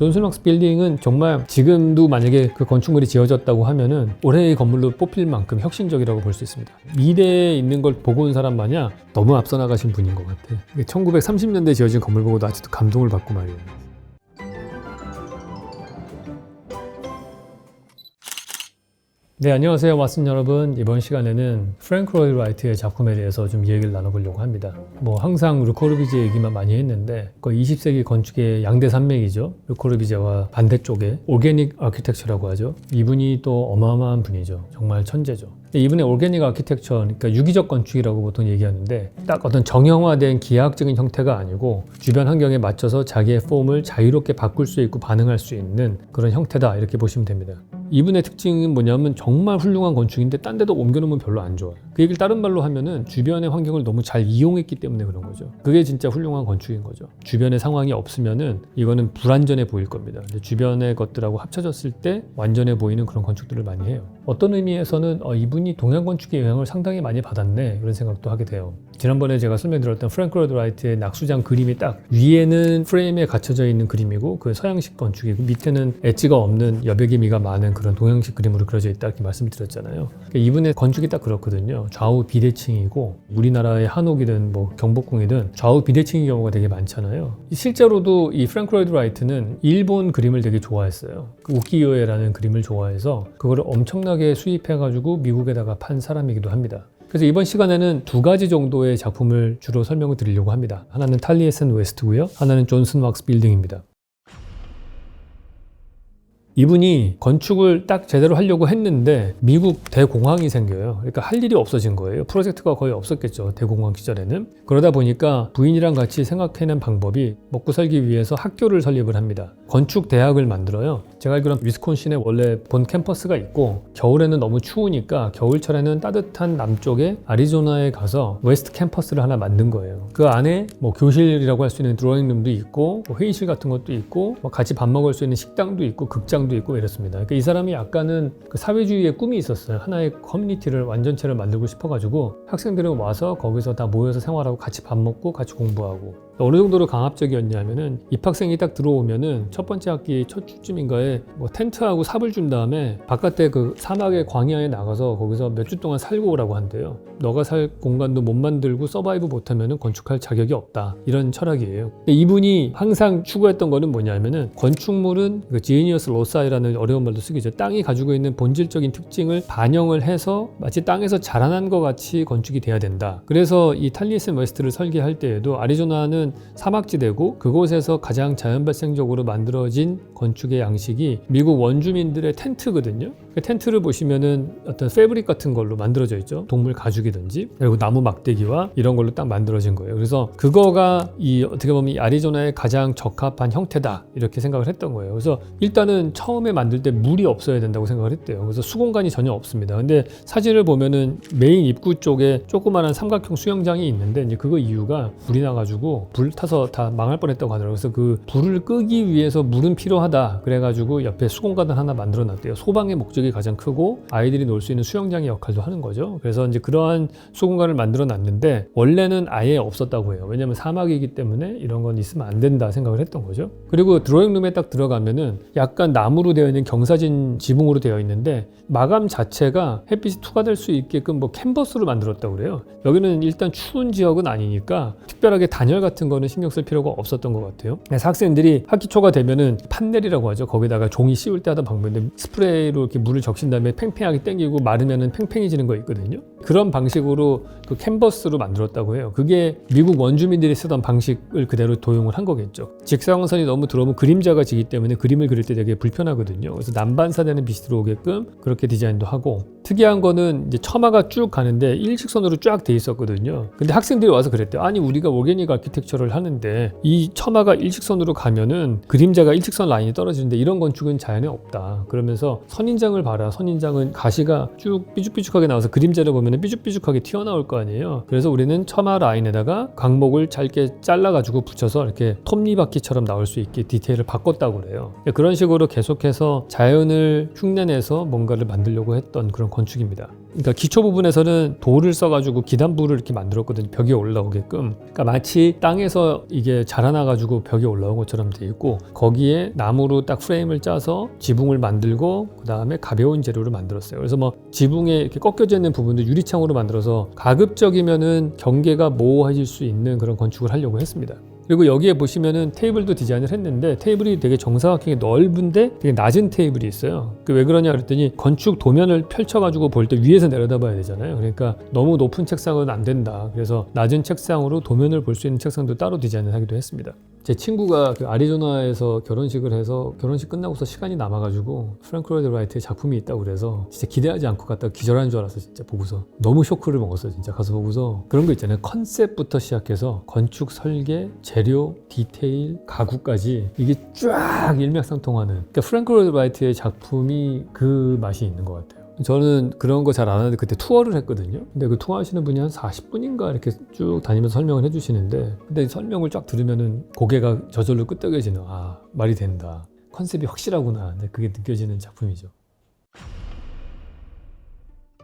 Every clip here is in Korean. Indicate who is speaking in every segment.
Speaker 1: 존슨왁스 빌딩은 정말 지금도 만약에 그 건축물이 지어졌다고 하면은 올해의 건물로 뽑힐 만큼 혁신적이라고 볼 수 있습니다. 미래에 있는 걸 보고 온 사람 마냥 너무 앞서 나가신 분인 것 같아. 1930년대 지어진 건물 보고도 아직도 감동을 받고 말이에요. 네, 안녕하세요. 왓슨 여러분. 이번 시간에는 프랭크 로이 라이트의 작품에 대해서 좀 얘기를 나눠보려고 합니다. 뭐 항상 르코르비제 얘기만 많이 했는데 그 20세기 건축의 양대 산맥이죠. 르코르비제와 반대쪽에 오게닉 아키텍처라고 하죠. 이분이 또 어마어마한 분이죠. 정말 천재죠. 이분의 오게닉 아키텍처, 그러니까 유기적 건축이라고 보통 얘기하는데 딱 어떤 정형화된 기하학적인 형태가 아니고 주변 환경에 맞춰서 자기의 폼을 자유롭게 바꿀 수 있고 반응할 수 있는 그런 형태다 이렇게 보시면 됩니다. 이분의 특징은 뭐냐면 정말 훌륭한 건축인데 딴 데도 옮겨놓으면 별로 안 좋아요. 그 얘기를 다른 말로 하면은 주변의 환경을 너무 잘 이용했기 때문에 그런 거죠. 그게 진짜 훌륭한 건축인 거죠. 주변의 상황이 없으면은 이거는 불완전해 보일 겁니다. 주변의 것들하고 합쳐졌을 때 완전해 보이는 그런 건축들을 많이 해요. 어떤 의미에서는 어, 이분이 동양 건축의 영향을 상당히 많이 받았네 이런 생각도 하게 돼요. 지난번에 제가 설명드렸던 프랭크 로드 라이트의 낙수장 그림이 딱 위에는 프레임에 갇혀져 있는 그림이고 그 서양식 건축이고 밑에는 엣지가 없는 여백의 미가 많은 그런 동양식 그림으로 그려져 있다 이렇게 말씀드렸잖아요. 그러니까 이분의 건축이 딱 그렇거든요. 좌우 비대칭이고 우리나라의 한옥이든 뭐 경복궁이든 좌우 비대칭인 경우가 되게 많잖아요. 실제로도 이 프랭크 로이드 라이트는 일본 그림을 되게 좋아했어요. 그 우키요에라는 그림을 좋아해서 그거를 엄청나게 수입해가지고 미국에다가 판 사람이기도 합니다. 그래서 이번 시간에는 두 가지 정도의 작품을 주로 설명을 드리려고 합니다. 하나는 탈리에센 웨스트고요. 하나는 존슨 왁스 빌딩입니다. 이분이 건축을 딱 제대로 하려고 했는데 미국 대공황이 생겨요. 그러니까 할 일이 없어진 거예요. 프로젝트가 거의 없었겠죠. 대공황 시절에는. 그러다 보니까 부인이랑 같이 생각해낸 방법이 먹고 살기 위해서 학교를 설립을 합니다. 건축 대학을 만들어요. 제가 알기로는 위스콘신에 원래 본 캠퍼스가 있고 겨울에는 너무 추우니까 겨울철에는 따뜻한 남쪽에 아리조나에 가서 웨스트 캠퍼스를 하나 만든 거예요. 그 안에 뭐 교실이라고 할 수 있는 드로잉룸도 있고 뭐 회의실 같은 것도 있고 뭐 같이 밥 먹을 수 있는 식당도 있고 극장도 있고 이렇습니다. 그러니까 이 사람이 약간은 그 사회주의의 꿈이 있었어요. 하나의 커뮤니티를 완전체를 만들고 싶어가지고 학생들은 와서 거기서 다 모여서 생활하고 같이 밥 먹고 같이 공부하고 어느 정도로 강압적이었냐면은 입학생이 딱 들어오면은 첫 번째 학기 첫 주쯤인가에 뭐 텐트하고 삽을 준 다음에 바깥에 그 사막의 광야에 나가서 거기서 몇 주 동안 살고 오라고 한대요. 너가 살 공간도 못 만들고 서바이브 못하면은 건축할 자격이 없다. 이런 철학이에요. 이분이 항상 추구했던 거는 뭐냐면은 건축물은 그 지니어스 로사이라는 어려운 말도 쓰기죠. 땅이 가지고 있는 본질적인 특징을 반영을 해서 마치 땅에서 자라난 것 같이 건축이 돼야 된다. 그래서 이 탈리에스 웨스트를 설계할 때에도 아리조나는 사막지대고 그곳에서 가장 자연 발생적으로 만들어진 건축의 양식이 미국 원주민들의 텐트거든요. 그 텐트를 보시면은 어떤 패브릭 같은 걸로 만들어져 있죠. 동물 가죽이든지 그리고 나무 막대기와 이런 걸로 딱 만들어진 거예요. 그래서 그거가 이 어떻게 보면 이 아리조나의 가장 적합한 형태다 이렇게 생각을 했던 거예요. 그래서 일단은 처음에 만들 때 물이 없어야 된다고 생각을 했대요. 그래서 수공간이 전혀 없습니다. 근데 사진을 보면은 메인 입구 쪽에 조그마한 삼각형 수영장이 있는데 이제 그거 이유가 불이 나가지고 불 타서 다 망할 뻔했다고 하더라고요. 그래서 그 불을 끄기 위해서 물은 필요하다. 그래가지고 옆에 수공간을 하나 만들어 놨대요. 소방의 목적이 가장 크고 아이들이 놀 수 있는 수영장의 역할도 하는 거죠. 그래서 이제 그러한 수공간을 만들어 놨는데 원래는 아예 없었다고 해요. 왜냐면 사막이기 때문에 이런 건 있으면 안 된다 생각을 했던 거죠. 그리고 드로잉룸에 딱 들어가면은 약간 나무로 되어 있는 경사진 지붕으로 되어 있는데 마감 자체가 햇빛이 투과될 수 있게끔 뭐 캔버스로 만들었다고 그래요. 여기는 일단 추운 지역은 아니니까 특별하게 단열 같은 거는 신경 쓸 필요가 없었던 것 같아요. 그래서 학생들이 학기 초가 되면은 판넬 이라고 하죠. 거기다가 종이 씌울 때 하던 방법인데 스프레이로 이렇게 물을 적신 다음에 팽팽하게 당기고 마르면은 팽팽해지는 거 있거든요. 그런 방식으로 그 캔버스로 만들었다고 해요. 그게 미국 원주민들이 쓰던 방식을 그대로 도용을 한 거겠죠. 직사광선이 너무 들어오면 그림자가 지기 때문에 그림을 그릴 때 되게 불편하거든요. 그래서 난반사되는 빛이 들어오게끔 그렇게 디자인도 하고 특이한 거는 이제 처마가 쭉 가는데 일직선으로 쫙 돼 있었거든요. 근데 학생들이 와서 그랬대요. 아니 우리가 오게닉 아키텍처를 하는데 이 처마가 일직선으로 가면은 그림자가 일직선 라인 이 떨어지는데 이런 건축은 자연에 없다. 그러면서 선인장을 봐라. 선인장은 가시가 쭉 삐죽삐죽하게 나와서 그림자를 보면 삐죽삐죽하게 튀어나올 거 아니에요. 그래서 우리는 처마 라인에다가 강목을 짧게 잘라가지고 붙여서 이렇게 톱니바퀴처럼 나올 수 있게 디테일을 바꿨다고 그래요. 그런 식으로 계속해서 자연을 흉내내서 뭔가를 만들려고 했던 그런 건축입니다. 그러니까 기초 부분에서는 돌을 써가지고 기단부를 이렇게 만들었거든요. 벽에 올라오게끔. 그러니까 마치 땅에서 이게 자라나가지고 벽에 올라온 것처럼 돼 있고 거기에 나무로 딱 프레임을 짜서 지붕을 만들고 그 다음에 가벼운 재료를 만들었어요. 그래서 뭐 지붕에 이렇게 꺾여져 있는 부분도 유리창으로 만들어서 가급적이면은 경계가 모호해질 수 있는 그런 건축을 하려고 했습니다. 그리고 여기에 보시면은 테이블도 디자인을 했는데 테이블이 되게 정사각형이 넓은데 되게 낮은 테이블이 있어요. 그 왜 그러냐 그랬더니 건축 도면을 펼쳐가지고 볼 때 위에서 내려다봐야 되잖아요. 그러니까 너무 높은 책상은 안 된다. 그래서 낮은 책상으로 도면을 볼 수 있는 책상도 따로 디자인을 하기도 했습니다. 제 친구가 그 아리조나에서 결혼식을 해서 결혼식 끝나고서 시간이 남아가지고 프랭크 로이드 라이트의 작품이 있다고 그래서 진짜 기대하지 않고 갔다가 기절하는 줄 알았어 진짜 보고서. 너무 쇼크를 먹었어 진짜 가서 보고서. 그런 거 있잖아요. 컨셉부터 시작해서 건축 설계 재료 디테일 가구까지 이게 쫙 일맥상통하는. 그러니까 프랭크 로이드 라이트의 작품이 그 맛이 있는 것 같아요. 저는 그런 거 잘 안 하는데 그때 투어를 했거든요. 근데 그 투어 하시는 분이 한 40분인가 이렇게 쭉 다니면서 설명을 해주시는데 근데 설명을 쫙 들으면은 고개가 저절로 끄덕여지는 아 말이 된다. 컨셉이 확실하구나. 근데 그게 느껴지는 작품이죠.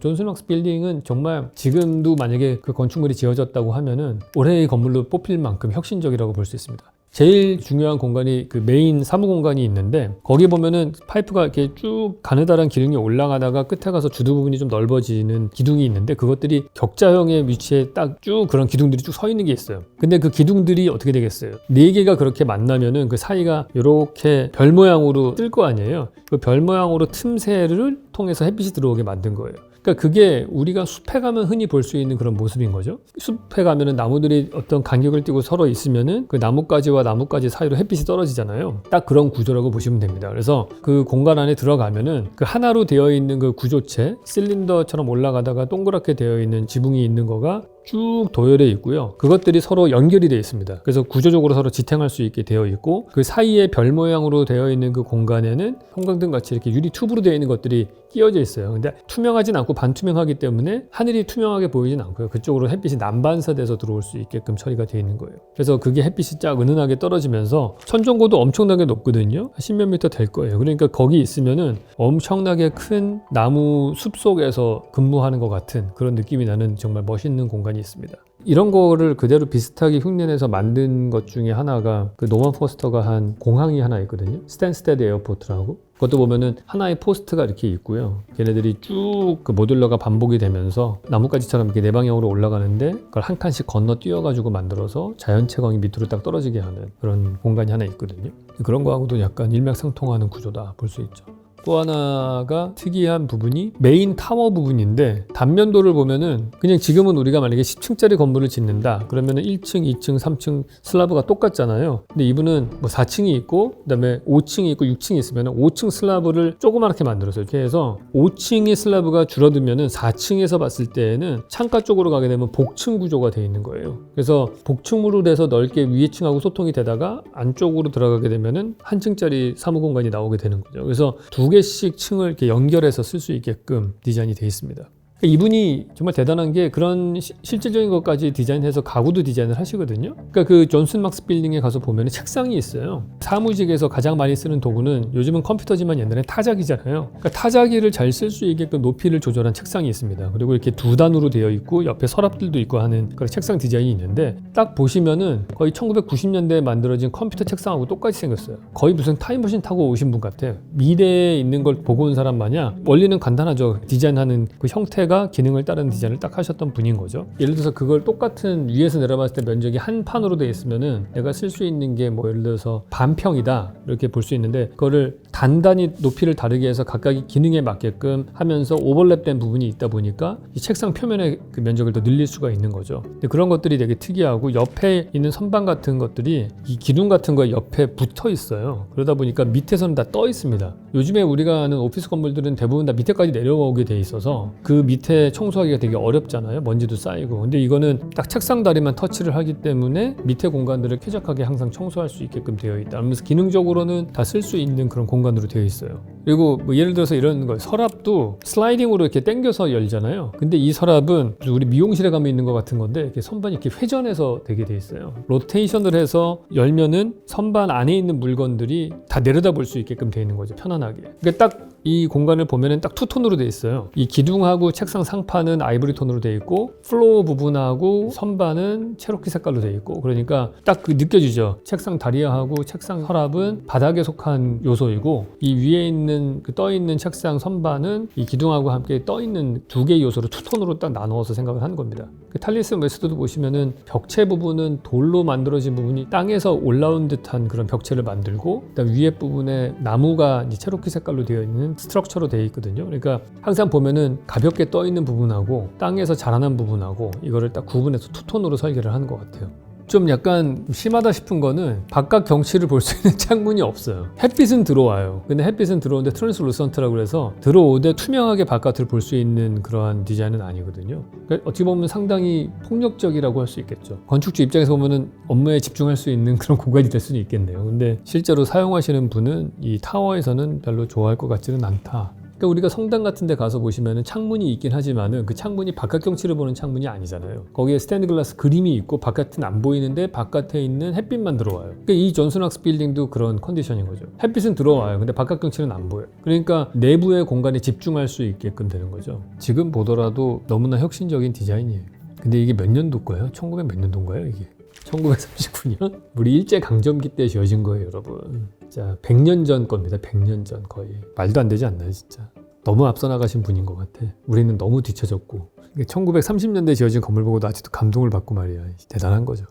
Speaker 1: 존슨왁스 빌딩은 정말 지금도 만약에 그 건축물이 지어졌다고 하면은 올해의 건물로 뽑힐 만큼 혁신적이라고 볼 수 있습니다. 제일 중요한 공간이 그 메인 사무 공간이 있는데 거기 보면은 파이프가 이렇게 쭉 가느다란 기둥이 올라가다가 끝에 가서 주도 부분이 좀 넓어지는 기둥이 있는데 그것들이 격자형의 위치에 딱 쭉 그런 기둥들이 쭉 서 있는 게 있어요. 근데 그 기둥들이 어떻게 되겠어요? 네 개가 그렇게 만나면은 그 사이가 이렇게 별 모양으로 뜰 거 아니에요. 그 별 모양으로 틈새를 통해서 햇빛이 들어오게 만든 거예요. 그러니까 그게 우리가 숲에 가면 흔히 볼 수 있는 그런 모습인 거죠. 숲에 가면은 나무들이 어떤 간격을 띄고 서로 있으면은 그 나뭇가지와 나뭇가지 사이로 햇빛이 떨어지잖아요. 딱 그런 구조라고 보시면 됩니다. 그래서 그 공간 안에 들어가면은 그 하나로 되어 있는 그 구조체 실린더처럼 올라가다가 동그랗게 되어 있는 지붕이 있는 거가 쭉 도열해 있고요. 그것들이 서로 연결이 되어 있습니다. 그래서 구조적으로 서로 지탱할 수 있게 되어 있고 그 사이에 별 모양으로 되어 있는 그 공간에는 형광등 같이 이렇게 유리 튜브로 되어 있는 것들이 끼어져 있어요. 근데 투명하진 않고 반투명하기 때문에 하늘이 투명하게 보이진 않고요. 그쪽으로 햇빛이 난반사돼서 들어올 수 있게끔 처리가 되어 있는 거예요. 그래서 그게 햇빛이 쫙 은은하게 떨어지면서 천정고도 엄청나게 높거든요. 십몇 미터 될 거예요. 그러니까 거기 있으면은 엄청나게 큰 나무 숲 속에서 근무하는 것 같은 그런 느낌이 나는 정말 멋있는 공간이 있습니다. 이런 거를 그대로 비슷하게 흉내내서 만든 것 중에 하나가 그 노만 포스터가 한 공항이 하나 있거든요. 스탠스테드 에어포트라고. 그것도 보면은 하나의 포스트가 이렇게 있고요. 걔네들이 쭉 그 모듈러가 반복이 되면서 나뭇가지처럼 이렇게 네 방향으로 올라가는데 그걸 한 칸씩 건너 뛰어가지고 만들어서 자연 채광이 밑으로 딱 떨어지게 하는 그런 공간이 하나 있거든요. 그런 거하고도 약간 일맥상통하는 구조다 볼 수 있죠. 또 하나가 특이한 부분이 메인 타워 부분인데 단면도를 보면은 그냥 지금은 우리가 만약에 10층짜리 건물을 짓는다 그러면은 1층, 2층, 3층 슬라브가 똑같잖아요. 근데 이분은 뭐 4층이 있고 그다음에 5층이 있고 6층이 있으면은 5층 슬라브를 조그맣게 만들었어요. 이렇게 해서 5층의 슬라브가 줄어들면은 4층에서 봤을 때에는 창가 쪽으로 가게 되면 복층 구조가 돼 있는 거예요. 그래서 복층으로 돼서 넓게 위에 층하고 소통이 되다가 안쪽으로 들어가게 되면은 한 층짜리 사무 공간이 나오게 되는 거죠. 그래서 두개 씩 층을 이렇게 연결해서 쓸 수 있게끔 디자인이 되어 있습니다. 이분이 정말 대단한 게 그런 시- 실질적인 것까지 디자인해서 가구도 디자인을 하시거든요. 그러니까 그 존슨 막스 빌딩에 가서 보면 책상이 있어요. 사무직에서 가장 많이 쓰는 도구는 요즘은 컴퓨터지만 옛날에 타자기잖아요. 그러니까 타자기를 잘 쓸 수 있게끔 높이를 조절한 책상이 있습니다. 그리고 이렇게 두 단으로 되어 있고 옆에 서랍들도 있고 하는 그런 책상 디자인이 있는데 딱 보시면은 거의 1990년대에 만들어진 컴퓨터 책상하고 똑같이 생겼어요. 거의 무슨 타임머신 타고 오신 분 같아요. 미래에 있는 걸 보고 온 사람 마냥 원리는 간단하죠. 디자인하는 그 형태 가 기능을 따르는 디자인을 딱 하셨던 분인 거죠. 예를 들어서 그걸 똑같은 위에서 내려봤을 때 면적이 한 판으로 되어 있으면은 내가 쓸 수 있는 게 뭐 예를 들어서 반평이다 이렇게 볼 수 있는데 그거를 단단히 높이를 다르게 해서 각각의 기능에 맞게끔 하면서 오버랩된 부분이 있다 보니까 이 책상 표면의 그 면적을 더 늘릴 수가 있는 거죠. 근데 그런 것들이 되게 특이하고 옆에 있는 선반 같은 것들이 이 기둥 같은 거에 옆에 붙어 있어요. 그러다 보니까 밑에서는 다 떠 있습니다. 요즘에 우리가 아는 오피스 건물들은 대부분 다 밑에까지 내려오게 돼 있어서 그 밑에 청소하기가 되게 어렵잖아요. 먼지도 쌓이고. 근데 이거는 딱 책상 다리만 터치를 하기 때문에 밑에 공간들을 쾌적하게 항상 청소할 수 있게끔 되어 있다. 그러면서 기능적으로는 다 쓸 수 있는 그런 공간 으로 되어 있어요. 그리고 뭐 예를 들어서 이런 거 서랍도 슬라이딩으로 이렇게 당겨서 열잖아요. 근데 이 서랍은 우리 미용실에 가면 있는 것 같은 건데 이렇게 선반이 이렇게 회전해서 되게 돼 있어요. 로테이션을 해서 열면은 선반 안에 있는 물건들이 다 내려다 볼 수 있게끔 돼 있는 거죠. 편안하게. 그러니까 딱 이 공간을 보면은 딱 투톤으로 돼 있어요. 이 기둥하고 책상 상판은 아이보리 톤으로 돼 있고 플로어 부분하고 선반은 체로키 색깔로 돼 있고 그러니까 딱 그 느껴지죠. 책상 다리아하고 책상 서랍은 바닥에 속한 요소이고 이 위에 있는 그 떠 있는 책상 선반은 이 기둥하고 함께 떠 있는 두 개의 요소로 투톤으로 딱 나누어서 생각을 하는 겁니다. 그 탈리스 웨스트도 보시면은 벽체 부분은 돌로 만들어진 부분이 땅에서 올라온 듯한 그런 벽체를 만들고 그다음 위에 부분에 나무가 이제 체로키 색깔로 되어 있는 스트럭처로 되어 있거든요. 그러니까 항상 보면은 가볍게 떠 있는 부분하고 땅에서 자라난 부분하고 이거를 딱 구분해서 투톤으로 설계를 하는 것 같아요. 좀 약간 심하다 싶은 거는 바깥 경치를 볼 수 있는 창문이 없어요. 햇빛은 들어와요. 근데 햇빛은 들어오는데 트랜스루선트라고 그래서 들어오되 투명하게 바깥을 볼 수 있는 그러한 디자인은 아니거든요. 그러니까 어찌 보면 상당히 폭력적이라고 할 수 있겠죠. 건축주 입장에서 보면은 업무에 집중할 수 있는 그런 공간이 될 수는 있겠네요. 근데 실제로 사용하시는 분은 이 타워에서는 별로 좋아할 것 같지는 않다. 그러니까 우리가 성당 같은 데 가서 보시면은 창문이 있긴 하지만은 그 창문이 바깥 경치를 보는 창문이 아니잖아요. 거기에 스탠드 글라스 그림이 있고 바깥은 안 보이는데 바깥에 있는 햇빛만 들어와요. 그러니까 이 존슨 학스 빌딩도 그런 컨디션인 거죠. 햇빛은 들어와요. 근데 바깥 경치는 안 보여요. 그러니까 내부의 공간에 집중할 수 있게끔 되는 거죠. 지금 보더라도 너무나 혁신적인 디자인이에요. 근데 이게 몇 년도 거예요? 1900 몇 년도인가요, 이게? 1939년? 우리 일제 강점기 때 지어진 거예요, 여러분. 자, 100년 전 겁니다. 100년 전 거의. 말도 안 되지 않나요, 진짜? 너무 앞서 나가신 분인 것 같아. 우리는 너무 뒤쳐졌고. 1930년대 지어진 건물 보고도 아직도 감동을 받고 말이야. 대단한 거죠.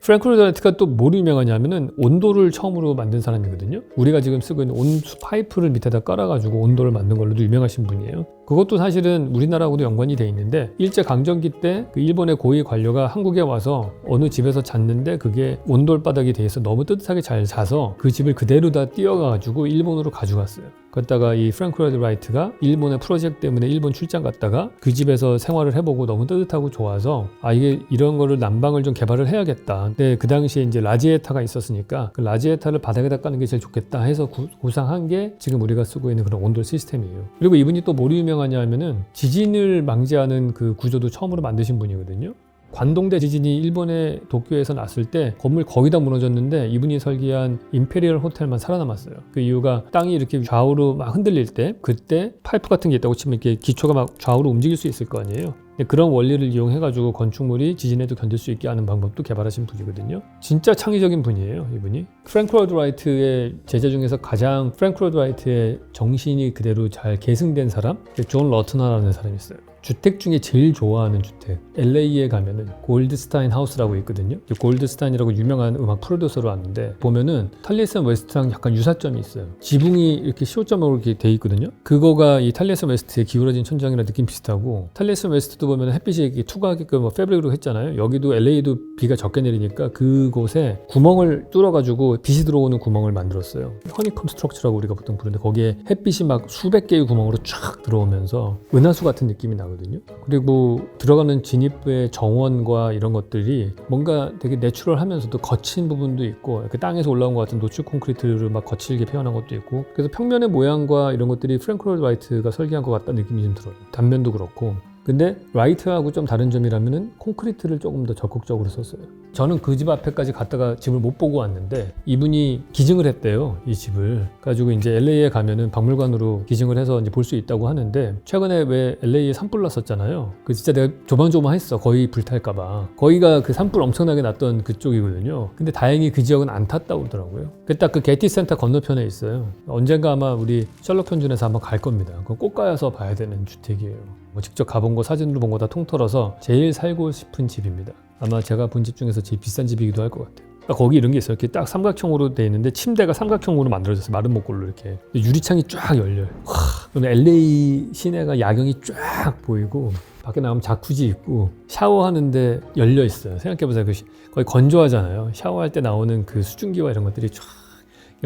Speaker 1: 프랭크 로이드라이트가 또 뭐로 유명하냐면은 온도를 처음으로 만든 사람이거든요. 우리가 지금 쓰고 있는 온수 파이프를 밑에다 깔아가지고 온도를 만든 걸로도 유명하신 분이에요. 그것도 사실은 우리나라하고도 연관이 돼 있는데 일제 강점기 때 그 일본의 고위 관료가 한국에 와서 어느 집에서 잤는데 그게 온돌바닥이 돼 있어 너무 뜨뜻하게 잘 자서 그 집을 그대로 다 띄어가지고 일본으로 가져갔어요. 그랬다가 이 프랭크 로이드 라이트가 일본의 프로젝트 때문에 일본 출장 갔다가 그 집에서 생활을 해보고 너무 뜨뜻하고 좋아서 아 이게 이런 거를 난방을 좀 개발을 해야겠다. 근데 그 당시에 이제 라지에타가 있었으니까 그 라지에타를 바닥에다 까는 게 제일 좋겠다 해서 구, 구상한 게 지금 우리가 쓰고 있는 그런 온돌 시스템이에요. 그리고 이분이 또 뭐로 유명 하냐면은 지진을 방지하는 그 구조도 처음으로 만드신 분이거든요. 관동대 지진이 일본의 도쿄에서 났을 때 건물 거의 다 무너졌는데 이분이 설계한 임페리얼 호텔만 살아남았어요. 그 이유가 땅이 이렇게 좌우로 막 흔들릴 때 그때 파이프 같은 게 있다고 치면 이렇게 기초가 막 좌우로 움직일 수 있을 거 아니에요. 그런 원리를 이용해가지고 건축물이 지진에도 견딜 수 있게 하는 방법도 개발하신 분이거든요. 진짜 창의적인 분이에요, 이분이. 프랭크 로드 라이트의 제자 중에서 가장 프랭크 로드 라이트의 정신이 그대로 잘 계승된 사람, 존 러트너라는 사람이 있어요. 주택 중에 제일 좋아하는 주택. LA에 가면은 골드스타인 하우스라고 있거든요. 이 골드스타인이라고 유명한 음악 프로듀서로 왔는데 보면은 탈리슨 웨스트랑 약간 유사점이 있어요. 지붕이 이렇게 시호점으로 이렇게 돼 있거든요. 그거가 이 탈리슨 웨스트의 기울어진 천장이랑 느낌 비슷하고 탈리슨 웨스트도 보면 햇빛이 이렇게 투과하게끔 뭐 패브릭으로 했잖아요. 여기도 LA도 비가 적게 내리니까 그곳에 구멍을 뚫어가지고 빛이 들어오는 구멍을 만들었어요. 허니컴 스트럭처라고 우리가 보통 부르는데 거기에 햇빛이 막 수백 개의 구멍으로 쫙 들어오면서 은하수 같은 느낌이 나 거든요. 그리고 들어가는 진입부의 정원과 이런 것들이 뭔가 되게 내추럴하면서도 거친 부분도 있고 그 땅에서 올라온 것 같은 노출 콘크리트를 막 거칠게 표현한 것도 있고 그래서 평면의 모양과 이런 것들이 프랭크 로드 라이트가 설계한 것 같다는 느낌이 좀 들어요. 단면도 그렇고 근데 라이트하고 좀 다른 점이라면은 콘크리트를 조금 더 적극적으로 썼어요. 저는 그 집 앞에까지 갔다가 집을 못 보고 왔는데 이분이 기증을 했대요. 이 집을. 가지고 이제 LA에 가면은 박물관으로 기증을 해서 이제 볼 수 있다고 하는데 최근에 왜 LA에 산불 났었잖아요. 그 진짜 내가 조만조만했어. 거의 불탈까 봐. 거기가 그 산불 엄청나게 났던 그쪽이거든요. 근데 다행히 그 지역은 안 탔다고 그러더라고요. 그딱 그 게티 센터 건너편에 있어요. 언젠가 아마 우리 셜록 현준에서 한번 갈 겁니다. 그거 꼭 가서 봐야 되는 주택이에요. 뭐 직접 가본 거 사진으로 본 거 다 통틀어서 제일 살고 싶은 집입니다. 아마 제가 본 집 중에서 제일 비싼 집이기도 할 것 같아요. 아, 거기 이런 게 있어요. 이렇게 딱 삼각형으로 돼 있는데 침대가 삼각형으로 만들어졌어요. 마른 목골로 이렇게 유리창이 쫙 열려요. 와, 그러면 LA 시내가 야경이 쫙 보이고 밖에 나가면 자쿠지 있고 샤워하는데 열려 있어요. 생각해보세요. 그 시- 거의 건조하잖아요. 샤워할 때 나오는 그 수증기와 이런 것들이 쫙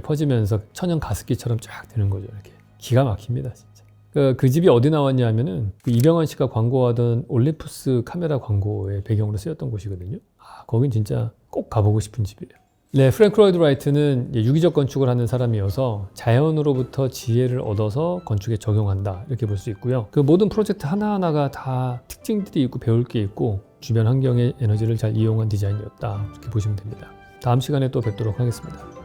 Speaker 1: 퍼지면서 천연 가습기처럼 쫙 되는 거죠. 이렇게 기가 막힙니다. 진짜. 그, 그 집이 어디 나왔냐 하면은 그 이병헌 씨가 광고하던 올리푸스 카메라 광고의 배경으로 쓰였던 곳이거든요. 아, 거긴 진짜 꼭 가보고 싶은 집이에요. 네, 프랭크 로이드 라이트는 유기적 건축을 하는 사람이어서 자연으로부터 지혜를 얻어서 건축에 적용한다 이렇게 볼 수 있고요. 그 모든 프로젝트 하나하나가 다 특징들이 있고 배울 게 있고 주변 환경의 에너지를 잘 이용한 디자인이었다 이렇게 보시면 됩니다. 다음 시간에 또 뵙도록 하겠습니다.